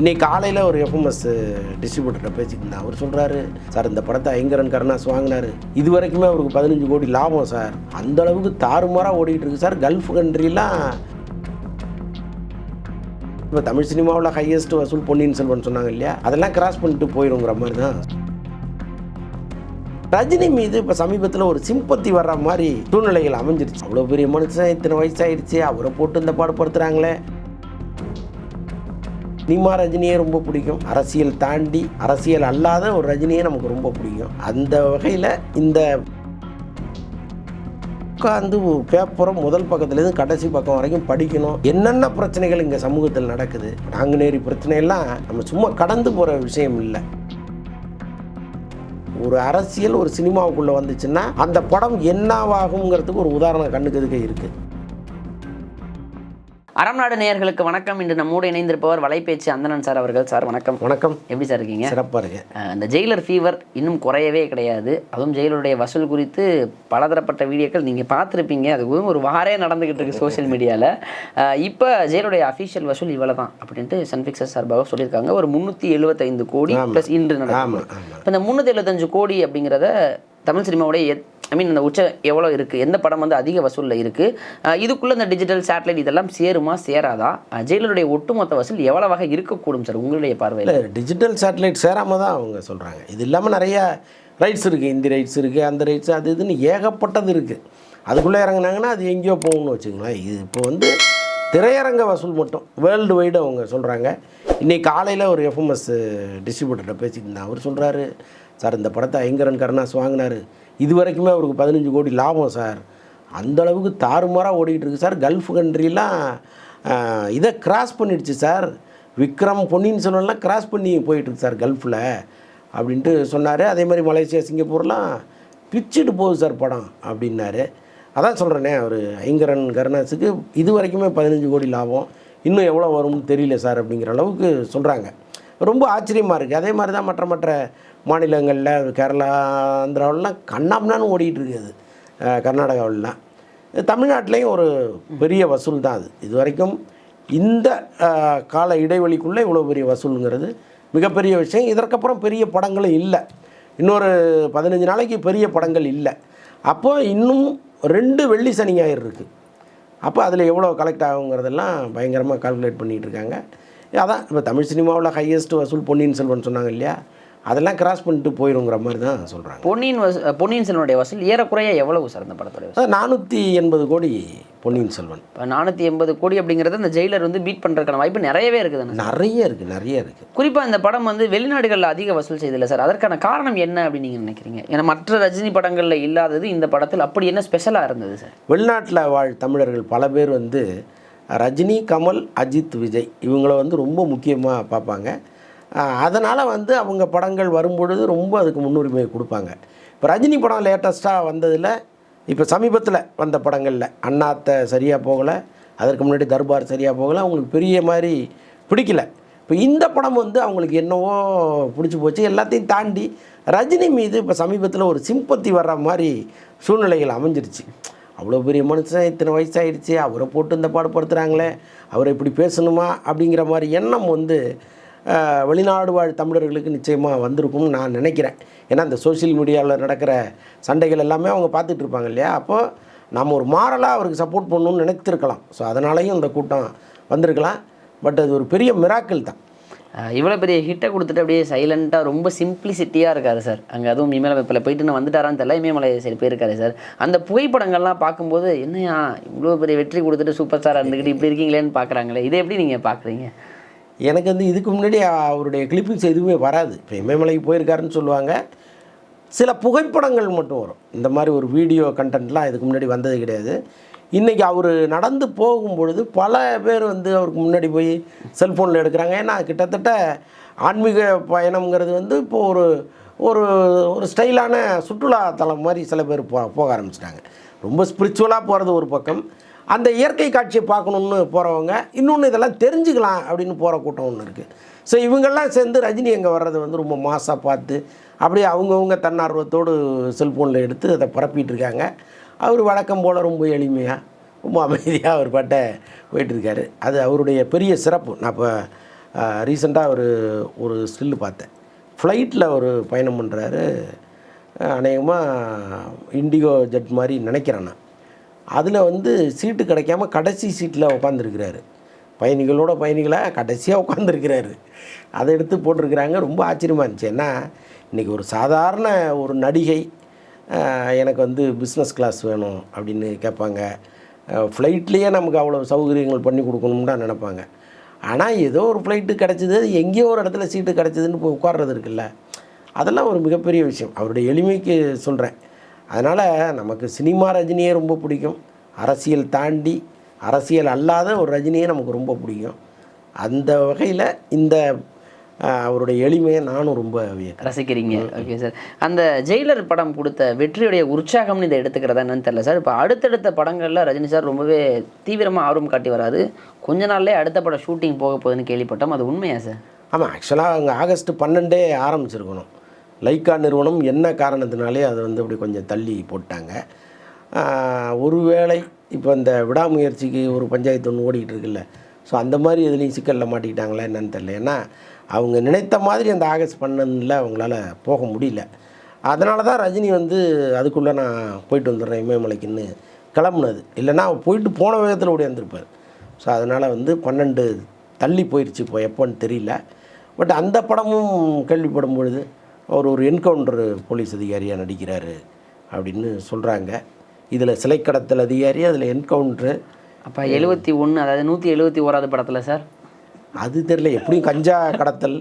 இன்னைக்கு காலையில் ஒரு எஃப்எம்எஸ் டிஸ்ட்ரிபியூட்டர்கிட்ட பேசிட்டு அவர் சொல்கிறாரு சார் இந்த படத்தை ஐங்கரன் கருணாஸ் வாங்கினாரு. இது வரைக்குமே அவருக்கு பதினஞ்சு கோடி லாபம் சார். அந்த அளவுக்கு தாறுமாறாக ஓடிக்கிட்டு இருக்கு சார். கல்ஃப் கண்ட்ரிலாம் இப்போ தமிழ் சினிமாவில் ஹையஸ்ட் வசூல் பொன்னியின் செல்வன் சொன்னாங்க இல்லையா? அதெல்லாம் கிராஸ் பண்ணிட்டு போயிடுங்கிற மாதிரி தான். ரஜினி மீது இப்போ சமீபத்தில் ஒரு சிம்பத்தி வர்ற மாதிரி சூழ்நிலைகள் அமைஞ்சிருச்சு. அவ்வளோ பெரிய மனுஷன் இத்தனை வயசாயிடுச்சு. அவரை போட்டு இந்த பாடுபடுத்துகிறாங்களே சினிமா ரஜினியே ரொம்ப பிடிக்கும். அரசியல் தாண்டி அரசியல் அல்லாத ஒரு ரஜினியே நமக்கு ரொம்ப பிடிக்கும். அந்த வகையில் இந்த உட்காந்து பேப்பரும் முதல் பக்கத்துலேருந்து கடைசி பக்கம் வரைக்கும் படிக்கணும். என்னென்ன பிரச்சனைகள் இங்கே சமூகத்தில் நடக்குது? நாங்குநேரி பிரச்சனையெல்லாம் நம்ம சும்மா கடந்து போகிற விஷயம் இல்லை. ஒரு அரசியல் ஒரு சினிமாவுக்குள்ளே வந்துச்சுன்னா அந்த படம் என்னவாகுங்கிறதுக்கு ஒரு உதாரணம் கண்ணுக்கு இருக்குது அறம் நாடு நேயர்களுக்கு வணக்கம். இன்று நம்மோடு இணைந்திருப்பவர் வலைபேச்சு அந்தணன் சார் அவர்கள். சார் வணக்கம். வணக்கம். எப்படி சார் இருக்கீங்க? சிறப்பாக இருக்கு இந்த ஜெயிலர் ஃபீவர் இன்னும் குறையவே கிடையாது. அதுவும் ஜெயிலருடைய வசூல் குறித்து பலதரப்பட்ட வீடியோக்கள் நீங்கள் பார்த்துருப்பீங்க. அது ஒரு வாரே நடந்துகிட்டு இருக்கு சோஷியல் மீடியாவில் இப்போ ஜெயிலுடைய அஃபீஷியல் வசூல் இவ்வளோ தான் அப்படின்ட்டு சன்பிக்சர் சார்பாக சொல்லியிருக்காங்க. ஒரு முந்நூற்றி எழுபத்தைந்து கோடி. ப்ளஸ் இன்று நடக்கும் இப்போ இந்த முந்நூற்றி எழுபத்தஞ்சு கோடி அப்படிங்கிறத தமிழ் சினிமாவுடைய ஐ மீன் இந்த உச்ச எவ்வளோ இருக்குது எந்த படம் வந்து அதிக வசூலில் இருக்குது இதுக்குள்ளே இந்த டிஜிட்டல் சேட்டலைட் இதெல்லாம் சேருமா சேராதா? அஹ் ஜெயிலருடைய ஒட்டுமொத்த வசூல் எவ்வளவாக இருக்கக்கூடும் சார் உங்களுடைய பார்வையில்? டிஜிட்டல் சேட்டலைட் சேராமல் தான் அவங்க சொல்கிறாங்க இது இல்லாமல் நிறைய ரைட்ஸ் இருக்குது இந்தி ரைட்ஸ் இருக்குது அந்த ரைட்ஸ் அது இதுன்னு ஏகப்பட்டது இருக்குது அதுக்குள்ளே இறங்கினாங்கன்னா அது எங்கேயோ போகணும்னு வச்சுங்களேன் இது இப்போ வந்து திரையரங்க வசூல் மட்டும் வேர்ல்டு வைடு அவங்க சொல்கிறாங்க இன்றைக்கி காலையில் ஒரு எஃப்எம்எஸ் டிஸ்ட்ரிபியூட்டர்கிட்ட பேசிட்டு இருந்தேன் அவர் சொல்கிறாரு சார் இந்த படத்தை ஐங்கரன் கருணாஸ் வாங்கினாரு. இது வரைக்குமே அவருக்கு பதினஞ்சு கோடி லாபம் சார். அந்த அளவுக்கு தாறுமாறாக ஓடிக்கிட்டு இருக்கு சார் கல்ஃப் கண்ட்ரிலாம் இதை கிராஸ் பண்ணிடுச்சு சார். விக்ரம் பொன்னியின் செல்வன்லாம் கிராஸ் பண்ணி போயிட்டுருக்கு சார் கல்ஃபில் அப்படின்ட்டு சொன்னார். அதே மாதிரி மலேசியா சிங்கப்பூர்லாம் பிச்சுட்டு போகுது சார் படம் அப்படின்னாரு. அதான் சொல்கிறேனே அவர் ஐங்கரன் கருணாஸுக்கு இது வரைக்குமே பதினஞ்சு கோடி லாபம். இன்னும் எவ்வளோ வரும்னு தெரியல சார் அப்படிங்கிற அளவுக்கு சொல்கிறாங்க ரொம்ப ஆச்சரியமாக இருக்குது அதே மாதிரி தான் மற்ற மற்ற மாநிலங்களில் கேரளா ஆந்திராவிலலாம் கண்ணாம்னான்னு ஓடிட்டு இருக்குது அஹ் கர்நாடகாவிலலாம் தமிழ்நாட்டிலையும் ஒரு பெரிய வசூல் தான் அது. இது வரைக்கும் இந்த கால இடைவெளிக்குள்ளே இவ்வளோ பெரிய வசூலுங்கிறது மிகப்பெரிய விஷயம். இதற்கப்புறம் பெரிய படங்களும் இல்லை. இன்னொரு பதினஞ்சு நாளைக்கு பெரிய படங்கள் இல்லை. அப்போது இன்னும் ரெண்டு வெள்ளி சனி ஞாயிறு இருக்குது அப்போ அதில் எவ்வளோ கலெக்ட் ஆகுங்கிறதெல்லாம் பயங்கரமாக கால்குலேட் பண்ணிகிட்டு இருக்காங்க. அதான். இப்போ தமிழ் சினிமாவில் ஹையஸ்ட் வசூல் பொன்னியின் செல்வன் சொன்னாங்க இல்லையா? அதெல்லாம் கிராஸ் பண்ணிட்டு போயிருங்கிற மாதிரி தான் சொல்கிறாங்க பொன்னியின் வசூ பொன்னியின் செல்வனுடைய வசூல் ஏறக்குறைய எவ்வளவு சார் இந்த படத்துடைய நானூற்றி எண்பது கோடி பொன்னியின் செல்வன். இப்போ நானூற்றி எண்பது கோடி அப்படிங்கிறது இந்த ஜெயிலர் வந்து பீட் பண்ணுறதுக்கான வாய்ப்பு நிறையவே இருக்குது நிறைய இருக்குது நிறைய இருக்குது குறிப்பாக இந்த படம் வந்து வெளிநாடுகளில் அதிக வசூல் செய்தில்லை சார். அதற்கான காரணம் என்ன அப்படின்னு நீங்கள் நினைக்கிறீங்க? ஏன்னா மற்ற ரஜினி படங்களில் இல்லாதது இந்த படத்தில் அப்படி என்ன ஸ்பெஷலாக இருந்தது சார்? வெளிநாட்டில் வாழ் தமிழர்கள் பல பேர் வந்து ரஜினி கமல் அஜித் விஜய் இவங்கள வந்து ரொம்ப முக்கியமாக பார்ப்பாங்க. அதனால் வந்து அவங்க படங்கள் வரும்பொழுது ரொம்ப அதுக்கு முன்னுரிமை கொடுப்பாங்க. இப்போ ரஜினி படம் லேட்டஸ்ட்டாக வந்ததில் இப்போ சமீபத்தில் வந்த படங்களில் அண்ணாத்த சரியாக போகலை அதற்கு முன்னாடி தர்பார் சரியாக போகலை அவங்களுக்கு பெரிய மாதிரி பிடிக்கல. இப்போ இந்த படம் வந்து அவங்களுக்கு என்னவோ பிடிச்சி போச்சு எல்லாத்தையும் தாண்டி ரஜினி மீது இப்போ சமீபத்தில் ஒரு சிம்பத்தி வர்ற மாதிரி சூழ்நிலைகள் அமைஞ்சிருச்சு. அவ்வளோ பெரிய மனுஷன் இத்தனை வயசாகிடுச்சு அவரை போட்டு இந்த பாடுபடுத்துகிறாங்களே அவரை இப்படி பேசணுமா அப்படிங்கிற மாதிரி எண்ணம் வந்து வெளிநாடு வாழ் தமிழர்களுக்கு நிச்சயமாக வந்திருக்கும்னு நான் நினைக்கிறேன். ஏன்னா இந்த சோஷியல் மீடியாவில் நடக்கிற சண்டைகள் எல்லாமே அவங்க பார்த்துட்டு இருப்பாங்க இல்லையா? அப்போது நம்ம ஒரு மாரலாக அவருக்கு சப்போர்ட் பண்ணணும்னு நினைத்திருக்கலாம். ஸோ அதனாலையும் இந்த கூட்டம் வந்திருக்கலாம். பட் அது ஒரு பெரிய மிராக்கிள் தான். இவ்வளோ பெரிய ஹிட்டை கொடுத்துட்டு அப்படியே சைலண்ட்டாக ரொம்ப சிம்பிளிசிட்டியாக இருக்கார் சார் அங்கே அதுவும் இமயமலை போயிட்டு நான் வந்துட்டாரான்னு தெரியல. இமயமலை சரி போயிருக்காரு சார் அந்த புகைப்படங்கள்லாம் பார்க்கும்போது என்னையா இவ்வளோ பெரிய வெற்றி கொடுத்துட்டு சூப்பர் ஸ்டாராக இருந்துக்கிட்டு இப்படி இருக்கீங்களேன்னு பார்க்குறாங்களே. இதை எப்படி நீங்கள் பார்க்குறீங்க? எனக்கு வந்து இதுக்கு முன்னாடி அவருடைய கிளிப்பிங்ஸ் எதுவுமே வராது. இப்போ இமயமலைக்கு போயிருக்காருன்னு சொல்லுவாங்க. சில புகைப்படங்கள் மட்டும் வரும். இந்த மாதிரி ஒரு வீடியோ கண்டென்ட்லாம் இதுக்கு முன்னாடி வந்தது கிடையாது. இன்றைக்கி அவர் நடந்து போகும் பொழுது பல பேர் வந்து அவருக்கு முன்னாடி போய் செல்ஃபோனில் எடுக்கிறாங்க. ஏன்னா கிட்டத்தட்ட ஆன்மீக பயணம்ங்கிறது வந்து இப்போது ஒரு ஒரு ஒரு ஸ்டைலான சுற்றுலாத்தலம் மாதிரி சில பேர் போ போக ஆரம்பிச்சிட்டாங்க. ரொம்ப ஸ்பிரிச்சுவலாக போகிறது ஒரு பக்கம். அந்த இயற்கை காட்சியை பார்க்கணுன்னு போகிறவங்க இன்னொன்று இதெல்லாம் தெரிஞ்சுக்கலாம் அப்படின்னு போகிற கூட்டம் ஒன்று இருக்குது ஸோ இவங்கெல்லாம் சேர்ந்து ரஜினி அங்கே வர்றது வந்து ரொம்ப மாசாக பார்த்து அப்படியே அவங்கவுங்க தன்னார்வத்தோடு செல்ஃபோனில் எடுத்து அதை பரப்பிட்டு இருக்காங்க. அவர் வழக்கம் போல் ரொம்ப எளிமையாக ரொம்ப அமைதியாக அவர் பாட்டை போயிட்டுருக்காரு. அது அவருடைய பெரிய சிறப்பு. நான் இப்போ ரீசெண்டாக ஒரு ஒரு ஸ்டில்லு பார்த்தேன். ஃப்ளைட்டில் ஒரு பயணம் பண்ணுறாரு அநேகமாக இண்டிகோ ஜெட் மாதிரி நினைக்கிறேன் நான். அதில் வந்து சீட்டு கிடைக்காம கடைசி சீட்டில் உட்காந்துருக்கிறாரு பயணிகளோட பயணிகளாக கடைசியாக உட்காந்துருக்கிறாரு அதை எடுத்து போட்டிருக்கிறாங்க. ரொம்ப ஆச்சரியமாக இருந்துச்சு. ஏன்னா இன்றைக்கி ஒரு சாதாரண ஒரு நடிகை எனக்கு வந்து பிஸ்னஸ் கிளாஸ் வேணும் அப்படின்னு கேட்பாங்க. ஃப்ளைட்லேயே நமக்கு அவ்வளோ சௌகரியங்கள் பண்ணி கொடுக்கணும்னு நினைப்பாங்க. ஆனால் ஏதோ ஒரு ஃப்ளைட்டு கிடச்சிது எங்கேயோ ஒரு இடத்துல சீட்டு கிடச்சிதுன்னு போய் உட்கார்றது இருக்குல்ல. அதெல்லாம் ஒரு மிகப்பெரிய விஷயம். அவருடைய எளிமைக்கு சொல்கிறேன் அதனால் நமக்கு சினிமா ரஜினியே ரொம்ப பிடிக்கும். அரசியல் தாண்டி அரசியல் அல்லாத ஒரு ரஜினியே நமக்கு ரொம்ப பிடிக்கும். அந்த வகையில் இந்த அவருடைய எளிமையை நானும் ரொம்ப ரசிக்கிறீங்க. ஓகே சார் அந்த ஜெயிலர் படம் கொடுத்த வெற்றியுடைய உற்சாகம்னு இதை எடுத்துக்கிறதா என்னன்னு தெரியல சார் இப்போ அடுத்தடுத்த படங்களில் ரஜினி சார் ரொம்பவே தீவிரமாக ஆர்வம் காட்டி வராது கொஞ்ச நாள்லயே அடுத்த படம் ஷூட்டிங் போக போகுதுன்னு கேள்விப்பட்டோம். அது உண்மையா சார் ஆமாம் ஆக்சுவலாக அவங்க ஆகஸ்ட் பன்னெண்டே ஆரம்பிச்சிருக்கணும். லைக்கா நிறுவனம் என்ன காரணத்தினாலே அதை வந்து அப்படி கொஞ்சம் தள்ளி போட்டாங்க. ஒருவேளை இப்போ இந்த விடாமுயற்சிக்கு ஒரு பஞ்சாயத்து ஒன்று ஓடிக்கிட்டு இருக்குல்ல ஸோ அந்த மாதிரி எதுலேயும் சிக்கலில் மாட்டிக்கிட்டாங்களா என்னன்னு தெரியல. ஏன்னா அவங்க நினைத்த மாதிரி அந்த ஆகஸ்ட் பன்னெண்டில் அவங்களால போக முடியல. அதனால தான் ரஜினி வந்து அதுக்குள்ளே நான் போயிட்டு வந்துடுறேன் இமயமலைக்குன்னு கிளம்புனது. இல்லைன்னா அவர் போயிட்டு போன வேகத்தில் ஓடியாந்துருப்பார் ஸோ அதனால் வந்து பன்னெண்டு தள்ளி போயிடுச்சு இப்போ எப்போன்னு தெரியல. பட் அந்த படமும் கேள்விப்படும் பொழுது அவர் ஒரு என்கவுண்டர் போலீஸ் அதிகாரியாக நடிக்கிறாரு அப்படின்னு சொல்கிறாங்க இதில் சிலை கடத்தல் அதிகாரி அதில் என்கவுண்ட்ரு அப்போ எழுபத்தி ஒன்று அதாவது நூற்றி எழுபத்தி ஓராது படத்தில் சார்? அது தெரியல எப்படியும் கஞ்சா கடத்தல்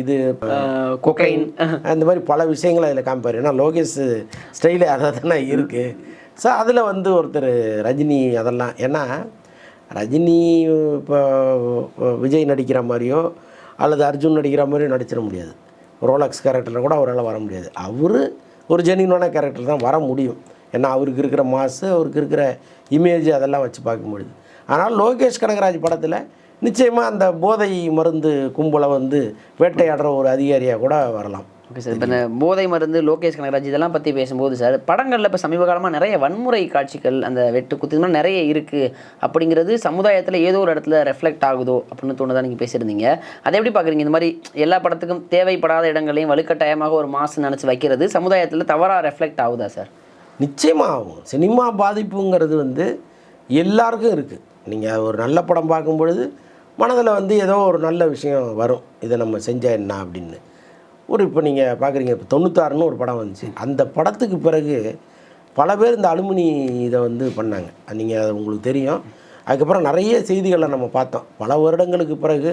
இது கொக்கைன். அந்த மாதிரி பல விஷயங்களை அதில் காமிப்பார். ஏன்னா லோகேஷ் ஸ்டைலே அதை தானே இருக்குது ஸோ அதில் வந்து ஒருத்தர் ரஜினி அதெல்லாம். ஏன்னா ரஜினி இப்போ விஜய் நடிக்கிற மாதிரியோ அல்லது அர்ஜுன் நடிக்கிற மாதிரியோ நடிச்சிட முடியாது. ரோலக்ஸ் கேரக்டரில் கூட அவரால் வர முடியாது. அவர் ஒரு ஜெனியூனான கேரக்டர் தான் வர முடியும். ஏன்னா அவருக்கு இருக்கிற மாசு அவருக்கு இருக்கிற இமேஜ் அதெல்லாம் வச்சு பார்க்க முடியுது. ஆனால் லோகேஷ் கனகராஜ் படத்தில் நிச்சயமாக அந்த போதை மருந்து கும்பலை வந்து வேட்டையாடுற ஒரு அதிகாரியாக கூட வரலாம். ஓகே சார் இப்போ இந்த போதை மருந்து லோகேஷ் கனகராஜ் இதெல்லாம் பற்றி பேசும்போது சார் படங்களில் இப்போ சமீப காலமாக நிறைய வன்முறை காட்சிகள் அந்த வெட்டு குத்து மாதிரி நிறைய இருக்குது அப்படிங்கிறது சமுதாயத்தில் ஏதோ ஒரு இடத்துல ரெஃப்ளெக்ட் ஆகுதோ அப்படின்னு தோணுதா நீங்கள் பேசியிருந்தீங்க. அதை எப்படி பார்க்குறீங்க இந்த மாதிரி எல்லா படத்துக்கும் தேவைப்படாத இடங்களையும் வலுக்கட்டாயமாக ஒரு மாசு நினச்சி வைக்கிறது சமுதாயத்தில் தவறாக ரெஃப்ளெக்ட் ஆகுதா சார்? நிச்சயமாக ஆகும் சினிமா பாதிப்புங்கிறது வந்து எல்லாருக்கும் இருக்குது நீங்கள் ஒரு நல்ல படம் பார்க்கும் பொழுது மனதில் வந்து ஏதோ ஒரு நல்ல விஷயம் வரும். இதை நம்ம செஞ்சால் என்ன அப்படின்னு. ஒரு இப்போ நீங்கள் பார்க்குறீங்க இப்போ தொண்ணூத்தாறுன்னு ஒரு படம் வந்துச்சு. அந்த படத்துக்கு பிறகு பல பேர் இந்த அலுமினி இதை வந்து பண்ணாங்க. நீங்கள் அது உங்களுக்கு தெரியும். அதுக்கப்புறம் நிறைய செய்திகளை நம்ம பார்த்தோம். பல வருடங்களுக்கு பிறகு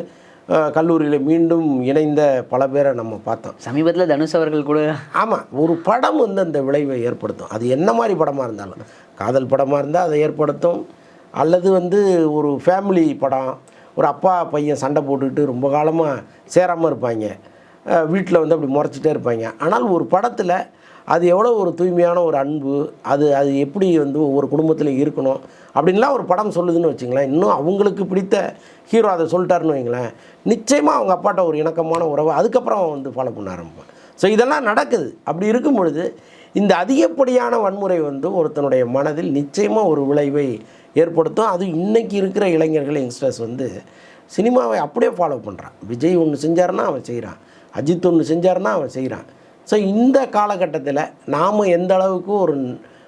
கல்லூரியில் மீண்டும் இணைந்த பல பேரை நம்ம பார்த்தோம். சமீபத்தில் தனுஷ் அவர்கள் கூட ஆமாம் ஒரு படம் வந்து அந்த விளைவை ஏற்படுத்தும். அது என்ன மாதிரி படமாக இருந்தாலும். காதல் படமாக இருந்தால் அதை ஏற்படுத்தும். அல்லது வந்து ஒரு ஃபேமிலி படம். ஒரு அப்பா பையன் சண்டை போட்டுக்கிட்டு ரொம்ப காலமாக சேராமல் இருப்பாங்க. வீட்டில் வந்து அப்படி முறைச்சிட்டே இருப்பாங்க. ஆனால் ஒரு படத்தில் அது எவ்வளோ ஒரு தூய்மையான ஒரு அன்பு அது அது எப்படி வந்து ஒவ்வொரு குடும்பத்தில் இருக்கணும் அப்படின்லாம் ஒரு படம் சொல்லுதுன்னு வச்சுங்களேன். இன்னும் அவங்களுக்கு பிடித்த ஹீரோ அதை சொல்லிட்டாருன்னு வைங்களேன். நிச்சயமாக அவங்க அப்பாட்ட ஒரு இணக்கமான உறவு அதுக்கப்புறம் அவன் வந்து ஃபாலோ பண்ண ஆரம்பிப்பான். ஸோ இதெல்லாம் நடக்குது. அப்படி இருக்கும் பொழுது இந்த அதிகப்படியான வன்முறை வந்து ஒருத்தனுடைய மனதில் நிச்சயமாக ஒரு விளைவை ஏற்படுத்தும். அது இன்றைக்கி இருக்கிற இளைஞர்கள் யங்ஸ்டர்ஸ் வந்து சினிமாவை அப்படியே ஃபாலோ பண்ணுறான் விஜய் ஒன்று செஞ்சாருன்னா அவன் செய்கிறான் அஜித் ஒன்று செஞ்சாருன்னா அவன் செய்கிறான் ஸோ இந்த காலகட்டத்தில் நாம் எந்த அளவுக்கு ஒரு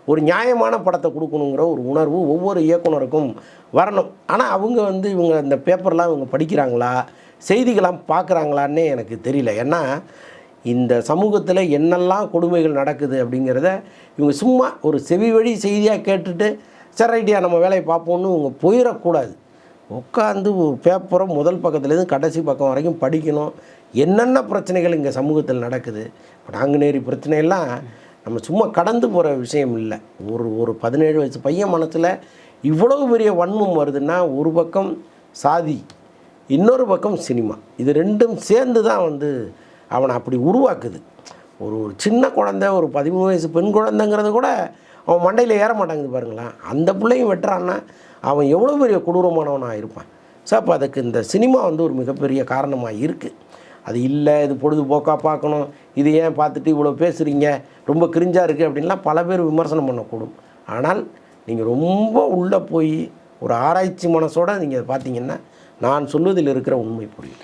ஒரு நியாயமான படத்தை கொடுக்கணுங்கிற ஒரு உணர்வு ஒவ்வொரு இயக்குனருக்கும் வரணும். ஆனால் அவங்க வந்து இவங்க இந்த பேப்பர்லாம் இவங்க படிக்கிறாங்களா? செய்திகளாம் பார்க்குறாங்களான்னே எனக்கு தெரியல. ஏன்னா இந்த சமூகத்தில் என்னெல்லாம் கொடுமைகள் நடக்குது அப்படிங்கிறத இவங்க சும்மா ஒரு செவி வழி செய்தியாக கேட்டுட்டு சரி ரைட்டியா நம்ம வேலையை பார்ப்போம்னு உங்கள் போயிடக்கூடாது. உட்காந்து ஒரு பேப்பரை முதல் பக்கத்துலேருந்து கடைசி பக்கம் வரைக்கும் படிக்கணும். என்னென்ன பிரச்சனைகள் இங்கே சமூகத்தில் நடக்குது? இப்போ நாங்குநேரி பிரச்சனையெல்லாம் நம்ம சும்மா கடந்து போகிற விஷயம் இல்லை. ஒரு ஒரு பதினேழு வயசு பையன் மனசில் இவ்வளவு பெரிய வன்மம் வருதுன்னா ஒரு பக்கம் சாதி இன்னொரு பக்கம் சினிமா. இது ரெண்டும் சேர்ந்து தான் வந்து அவனை அப்படி உருவாக்குது. ஒரு ஒரு சின்ன குழந்தை ஒரு பதிமூணு வயசு பெண் குழந்தைங்கிறது கூட அவன் மண்டையில் ஏற மாட்டாங்குது பாருங்களேன். அந்த பிள்ளையும் வெட்டுறான்னா அவன் எவ்வளோ பெரிய கொடூரமானவனாக இருப்பான். ஸோ அப்போ அதுக்கு இந்த சினிமா வந்து ஒரு மிகப்பெரிய காரணமாக இருக்குது அது இல்லை இது பொழுதுபோக்காக பார்க்கணும். இது ஏன் பார்த்துட்டு இவ்வளோ பேசுகிறீங்க ரொம்ப கிரிஞ்சாக இருக்குது அப்படின்லாம் பல பேர் விமர்சனம் பண்ணக்கூடும். ஆனால் நீங்கள் ரொம்ப உள்ளே போய் ஒரு ஆராய்ச்சி மனசோட நீங்கள் பார்த்தீங்கன்னா நான் சொல்வதில் இருக்கிற உண்மை புரியும்.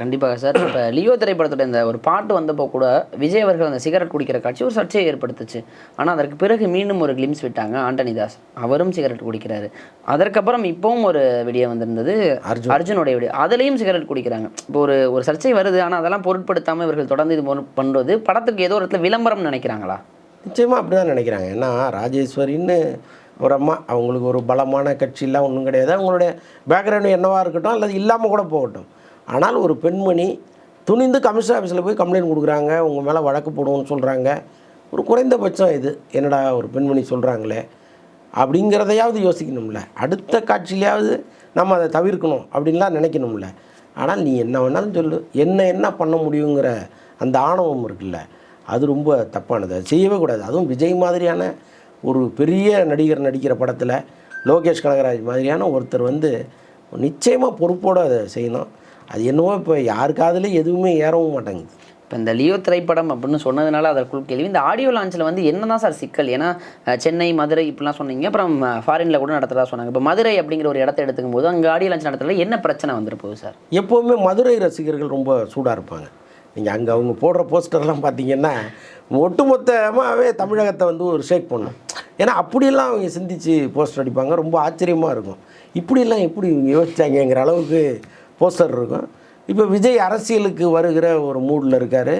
கண்டிப்பாக சார். இப்போ லியோ திரைப்படத்தோட இந்த ஒரு பாட்டு வந்தப்போ கூட விஜய் அவர்கள் அந்த சிகரெட் குடிக்கிற காட்சி ஒரு சர்ச்சையை ஏற்படுத்துச்சு. ஆனால் அதற்கு பிறகு மீண்டும் ஒரு கிளிம்ஸ் விட்டாங்க ஆண்டனி தாஸ். அவரும் சிகரெட் குடிக்கிறாரு. அதற்கப்புறம் இப்பவும் ஒரு வீடியோ வந்திருந்தது அர்ஜுன். அர்ஜுனுடைய வீடியோ அதுலேயும் சிகரெட் குடிக்கிறாங்க. இப்போ ஒரு ஒரு சர்ச்சை வருது ஆனால் அதெல்லாம் பொருட்படுத்தாமல் இவர்கள் தொடர்ந்து இது பண்ணுறது படத்துக்கு ஏதோ ஒரு இடத்துல விளம்பரம் நினைக்கிறாங்களா? நிச்சயமாக அப்படி தான் நினைக்கிறாங்க. ஏன்னா ராஜேஸ்வரின்னு ஒரு அம்மா அவங்களுக்கு ஒரு பலமான கட்சியெல்லாம் ஒன்றும் கிடையாது. அவங்களுடைய பேக்ரவுண்டு என்னவாக இருக்கட்டும் அல்லது இல்லாமல் கூட போகட்டும். ஆனால் ஒரு பெண்மணி துணிந்து கமிஷன் ஆஃபீஸில் போய் கம்ப்ளைண்ட் கொடுக்குறாங்க உங்கள் மேலே வழக்கு போடுவோம்னு சொல்கிறாங்க ஒரு குறைந்தபட்சம் இது. என்னடா ஒரு பெண்மணி சொல்கிறாங்களே அப்படிங்கிறதையாவது யோசிக்கணும்ல. அடுத்த காட்சியிலையாவது நம்ம அதை தவிர்க்கணும் அப்படின்லாம் நினைக்கணும்ல. ஆனால் நீ என்ன வேணாலும் சொல்லு. என்ன என்ன பண்ண முடியுங்கிற அந்த ஆணவம் இருக்குல்ல. அது ரொம்ப தப்பானது. அது செய்யவே கூடாது. அதுவும் விஜய் மாதிரியான ஒரு பெரிய நடிகர் நடிக்கிற படத்தில் லோகேஷ் கனகராஜ் மாதிரியான ஒருத்தர் வந்து நிச்சயமாக பொறுப்போடு அதை செய்யணும். அது என்னவோ இப்போ யார் காதுலையும் எதுவுமே ஏறவும் மாட்டேங்குது. இப்போ இந்த லியோ திரைப்படம் அப்படின்னு சொன்னதுனால அதற்குள் கேள்வி. இந்த ஆடியோ லான்ச்சில் வந்து என்னதான் சார் சிக்கல்? ஏன்னா சென்னை மதுரை இப்படிலாம் சொன்னீங்க. அப்புறம் ஃபாரினில் கூட நடத்துறதா சொன்னாங்க. இப்போ மதுரை அப்படிங்கிற ஒரு இடத்த எடுத்துக்கும் போது அங்கே ஆடியோ லான்ச் நடத்துறதுல என்ன பிரச்சனை வந்துரு போகுது சார்? எப்போவுமே மதுரை ரசிகர்கள் ரொம்ப சூடாக இருப்பாங்க. நீங்கள் அங்கே அவங்க போடுற போஸ்டர்லாம் பார்த்தீங்கன்னா ஒட்டுமொத்தமாகவே தமிழகத்தை வந்து ஒரு ஷேக் பண்ணும். ஏன்னா அப்படியெல்லாம் அவங்க சிந்திச்சு போஸ்டர் அடிப்பாங்க. ரொம்ப ஆச்சரியமாக இருக்கும். இப்படியெல்லாம் எப்படி இவங்க யோசிச்சாங்கங்கிற அளவுக்கு போஸ்டர் இருக்கும். இப்போ விஜய் அரசியலுக்கு வருகிற ஒரு மூடில் இருக்கார்.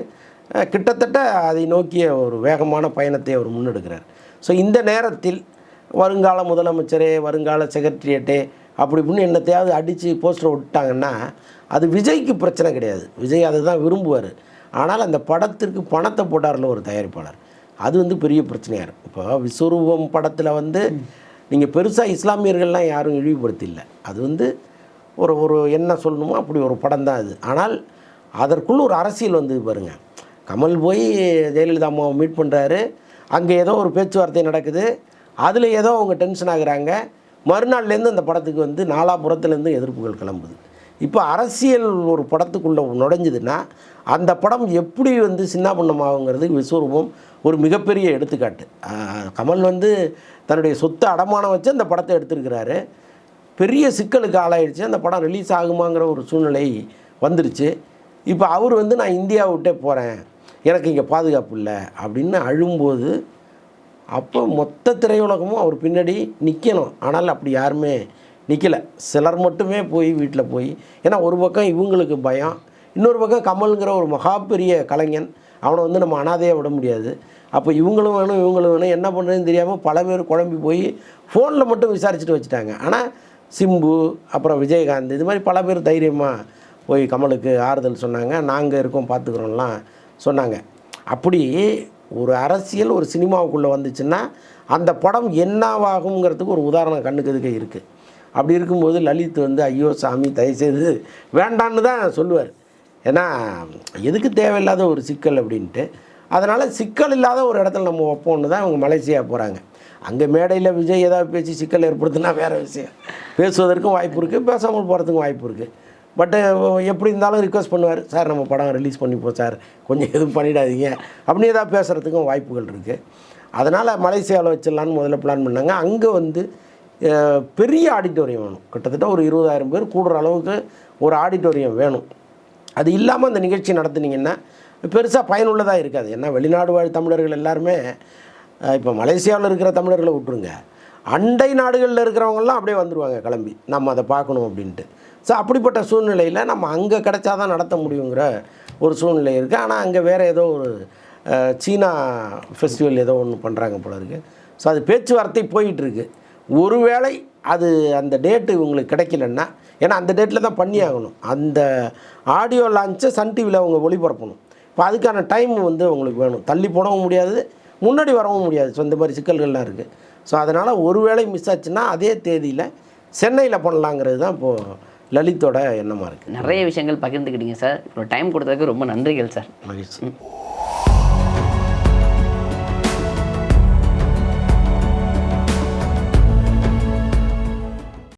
கிட்டத்தட்ட அதை நோக்கிய ஒரு வேகமான பயணத்தை அவர் முன்னெடுக்கிறார். ஸோ இந்த நேரத்தில் வருங்கால முதலமைச்சரே வருங்கால செக்ரட்டரியேட்டே அப்படி இப்படின்னு என்னத்தையாவது அடித்து போஸ்டர் விட்டாங்கன்னா அது விஜய்க்கு பிரச்சனை கிடையாது. விஜய் அதை தான் விரும்புவார். ஆனால் அந்த படத்திற்கு பணத்தை போட்டார்ல ஒரு தயாரிப்பாளர். அது வந்து பெரிய பிரச்சனையாக இருக்கும் இப்போ விஸ்வரூபம் படத்தில் வந்து நீங்கள் பெருசாக இஸ்லாமியர்கள்லாம் யாரும் இழிவுபடுத்தில்லை. அது வந்து ஒரு ஒரு என்ன சொல்லணுமோ அப்படி ஒரு படம் தான் அது. ஆனால் அதற்குள் ஒரு அரசியல் வந்து பாருங்க. கமல் போய் ஜெயலலிதா அம்மாவை மீட் பண்ணுறாரு அங்கே ஏதோ ஒரு பேச்சுவார்த்தை நடக்குது. அதில் ஏதோ அவங்க டென்ஷன் ஆகுறாங்க. மறுநாள்லேருந்து அந்த படத்துக்கு வந்து நாலாபுறத்துலேருந்து எதிர்ப்புகள் கிளம்புது. இப்போ அரசியல் ஒரு படத்துக்குள்ளே நுழைஞ்சதுன்னா அந்த படம் எப்படி வந்து சின்னாபண்ணமாகுங்கிறதுக்கு விஸ்வரூபம் ஒரு மிகப்பெரிய எடுத்துக்காட்டு. கமல் வந்து தன்னுடைய சொத்தை அடமானம் வச்சு அந்த படத்தை எடுத்திருக்கிறாரு. பெரிய சிக்கலுக்கு ஆளாயிடுச்சு அந்த படம் ரிலீஸ் ஆகுமாங்கிற ஒரு சூழ்நிலை வந்துருச்சு. இப்போ அவர் வந்து நான் இந்தியா விட்டே போகிறேன் எனக்கு இங்கே பாதுகாப்பு இல்லை. அப்படின்னு அழும்போது அப்போ மொத்த திரையுலகமும் அவர் பின்னாடி நிற்கணும் ஆனால் அப்படி யாருமே நிற்கலை சிலர் மட்டுமே போய் வீட்டில் போய் ஏன்னா ஒரு பக்கம் இவங்களுக்கு பயம் இன்னொரு பக்கம் கமல்ங்கிற ஒரு மகாபெரிய கலைஞன் அவனை வந்து நம்ம அனாதையாக விட முடியாது. அப்போ இவங்களும் வேணும் இவங்களும் வேணும். என்ன பண்ணுறதுன்னு தெரியாமல் பல பேர் குழம்பி போய் ஃபோனில் மட்டும் விசாரிச்சுட்டு வச்சுட்டாங்க. ஆனால் சிம்பு அப்புறம் விஜயகாந்த் இது மாதிரி பல பேர் தைரியமாக போய் கமலுக்கு ஆறுதல் சொன்னாங்க. நாங்கள் இருக்கோம் பார்த்துக்குறோம்லாம் சொன்னாங்க. அப்படி ஒரு அரசியல் ஒரு சினிமாவுக்குள்ளே வந்துச்சுன்னா அந்த படம் என்னவாகுங்கிறதுக்கு ஒரு உதாரணம் கண்ணுக்கு எதுக்க இருக்குது அப்படி இருக்கும்போது லலித் வந்து ஐயோ சாமி தயவுசெய்து வேண்டான்னு தான் சொல்லுவார். ஏன்னா எதுக்கு தேவையில்லாத ஒரு சிக்கல் அப்படின்ட்டு அதனால் சிக்கல் இல்லாத ஒரு இடத்துல நம்ம வைப்போம்னு தான் இவங்க மலேசியா போகிறாங்க அங்கே மேடையில் விஜய் ஏதாவது பேசி சிக்கல் ஏற்படுத்தினா வேறு விஷயம். பேசுவதற்கும் வாய்ப்பு இருக்குது பேசாமல் போகிறதுக்கும் வாய்ப்பு இருக்குது பட்டு எப்படி இருந்தாலும் ரிக்வஸ்ட் பண்ணுவார் சார் நம்ம படம் ரிலீஸ் பண்ணிப்போம் சார். கொஞ்சம் எதுவும் பண்ணிடாதீங்க. அப்படின்னு ஏதாவது பேசுகிறதுக்கும் வாய்ப்புகள் இருக்குது அதனால் மலேசியாவில் வச்சிடலான்னு முதல்ல பிளான் பண்ணாங்க. அங்கே வந்து பெரிய ஆடிட்டோரியம் வேணும். கிட்டத்தட்ட ஒரு இருபதாயிரம் பேர் கூடுற அளவுக்கு ஒரு ஆடிட்டோரியம் வேணும். அது இல்லாமல் அந்த நிகழ்ச்சி நடத்துனீங்கன்னா பெருசாக பயனுள்ளதாக இருக்காது. ஏன்னா வெளிநாடு வாழ் தமிழர்கள் எல்லாருமே இப்போ மலேசியாவில் இருக்கிற தமிழர்களை விட்டுருங்க. அண்டை நாடுகளில் இருக்கிறவங்கெல்லாம் அப்படியே வந்துடுவாங்க கிளம்பி. நம்ம அதை பார்க்கணும் அப்படின்ட்டு. ஸோ அப்படிப்பட்ட சூழ்நிலையில் நம்ம அங்கே கிடைச்சாதான் நடத்த முடியுங்கிற ஒரு சூழ்நிலை இருக்குது ஆனால் அங்கே வேறு ஏதோ ஒரு சீனா ஃபெஸ்டிவல் ஏதோ ஒன்று பண்ணுறாங்க போல இருக்குது ஸோ அது பேச்சுவார்த்தை போயிட்டுருக்கு. ஒருவேளை அது அந்த டேட்டு இவங்களுக்கு கிடைக்கலன்னா ஏன்னா அந்த டேட்டில் தான் பண்ணி ஆகணும் அந்த ஆடியோ லான்ச்சை சன் டிவியில் அவங்க ஒளிபரப்பணும். இப்போ அதுக்கான டைம் வந்து உங்களுக்கு வேணும். தள்ளி போடவும் முடியாது முன்னாடி வரவும் முடியாது. ஸோ இந்த மாதிரி சிக்கல்கள்லாம் இருக்குது ஸோ அதனால் ஒருவேளை மிஸ் ஆச்சுன்னா அதே தேதியில் சென்னையில் பண்ணலாங்கிறது தான் இப்போது லலித்தோட எண்ணமாக இருக்குது நிறைய விஷயங்கள் பகிர்ந்துக்கிட்டீங்க சார் இவ்வளோ டைம் கொடுத்ததுக்கு ரொம்ப நன்றிகள் சார் மகிழ்ச்சி.